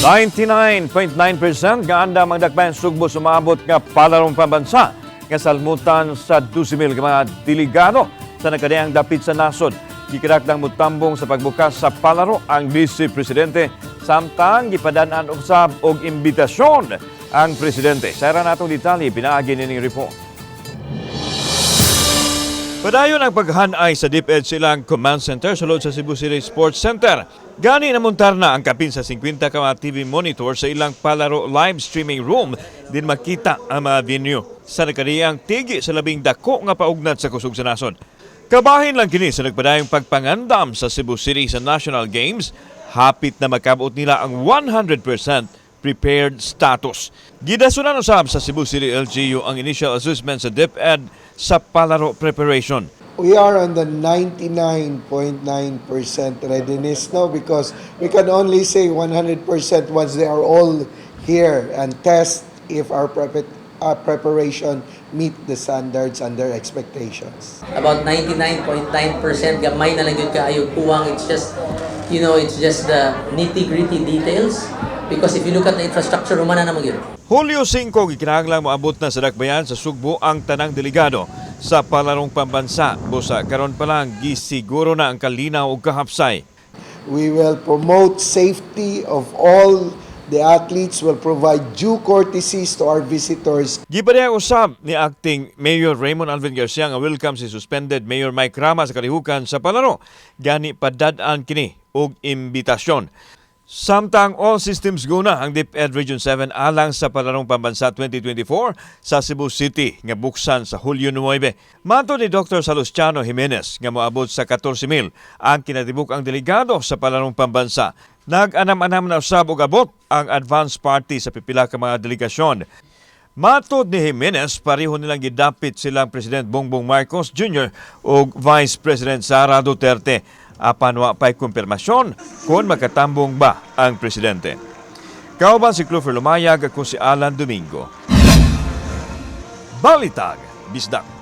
99.9% gaanda magdakpan sugbo sumabot nga palarong pambansa nga salmutan sa 12,000 ka mga delegado sa nakadayang dapit sa nasod. Gikirak ng mutambong sa pagbukas sa palaro ang Vice Presidente samtang gipadanan usab og imbitasyon ang Presidente. Sa era natong detalye, pinaagi nining report. Padayon ang paghanay sa DepEd silang command center sa loob sa Cebu City Sports Center. Gani namuntar na ang kapin sa 50 ka TV monitor sa ilang palaro live streaming room din makita ang mga venue sa nakadiyang tigi sa labing dako nga paugnat sa kusog sa nason. Kabahin lang kini sa nagpadayong pagpangandam sa Cebu City sa National Games, hapit na makabot nila ang 100% prepared status. Gidasunan usab sa Cebu City LGU ang initial assessment sa DepEd sa palaro preparation. We are on the 99.9% readiness now because we can only say 100% once they are all here and test if our prep- uh, preparation meet the standards and their expectations. about 99.9% gamay na lang yun kaayo kuwang it's just you know it's just the nitty gritty details because if you look at the infrastructure humana na yun Hulyo 5 gikinahanglang moabot na sa dakbayan sa Sugbo ang tanang delegado sa palarong pambansa. Busa karon pa lang gisiguro na ang kalinaw ug kahapsay. We will promote safety of all the athletes, will provide due courtesies to our visitors. Gipadaya usab ni acting Mayor Raymond Alvin Garcia nga welcome si suspended Mayor Mike Rama sa kalihukan sa palaro. Gani padad-an kini og imbitasyon. Samtang all systems go na ang DepEd Region 7 alang sa Palarong Pambansa 2024 sa Cebu City nga buksan sa Hulyo 9. Mato ni Dr. Salustiano Jimenez nga moabot sa 14,000 ang kinatibuk ang delegado sa Palarong Pambansa. Nag-anam-anam na usab og abot ang advance party sa pipila ka mga delegasyon. Matod ni Jimenez, pareho nilang gidapit silang President Bongbong Marcos Jr. o Vice President Sara Duterte. Apan wa pa'y kumpirmasyon kung makatambong ba ang presidente. Kauban si Clover Lumayag kung si Alan Domingo. Balitag, Bisdak.